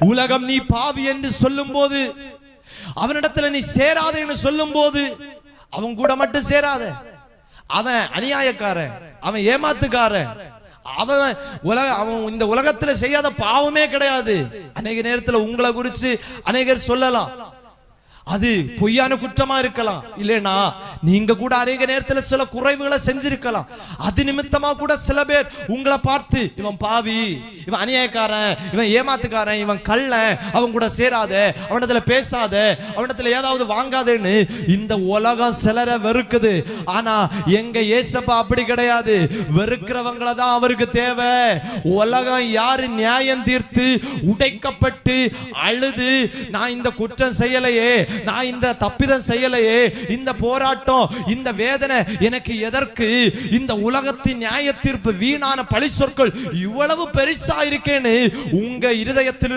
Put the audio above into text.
உலகம் நீ பாவி என்று சொல்லும் போது அவனிடத்துல நீ சேராத என்று சொல்லும் போது அவன் கூட மட்டும் சேராத. அவன் அநியாயக்காரன் அவன் ஏமாத்துக்காரன். அவன் உலக அவன் இந்த உலகத்துல செய்யாத பாவமே கிடையாது. அநேக நேரத்துல உங்களை குறிச்சு அநேகர் சொல்லலாம். அது பொய்யான குற்றமா இருக்கலாம். இல்லைனா நீங்க கூட அநேக நேரத்துல சில குறைவுகளை செஞ்சிருக்கலாம். அது நிமித்தமா கூட சில பேர் உங்களை பார்த்து இவன் பாவி இவன் அநியாயக்காரன் இவன் ஏமாத்துக்காரன் இவன் கள்ளன் அவன் கூட சேராத அவனத்துல பேசாத அவனத்துல ஏதாவது வாங்காதேன்னு இந்த உலகம் சிலரை வெறுக்குது. ஆனா எங்க ஏசப்பா அப்படி கிடையாது. வெறுக்கிறவங்கள தான் அவருக்கு தேவை. உலகம் யாரு நியாயம் தீர்த்து உடைக்கப்பட்டு அழுது நான் இந்த குற்றம் செய்யலையே நான் இந்த தப்பிதம் செய்யலையே. இந்த போராட்டம் இந்த வேதனை எனக்கு எதற்கு? இந்த உலகத்தின் நியாய தீர்ப்பு வீணான பழி சொற்கள் இவ்வளவு பெருசா இருக்கேன்னு உங்க இருதயத்தில்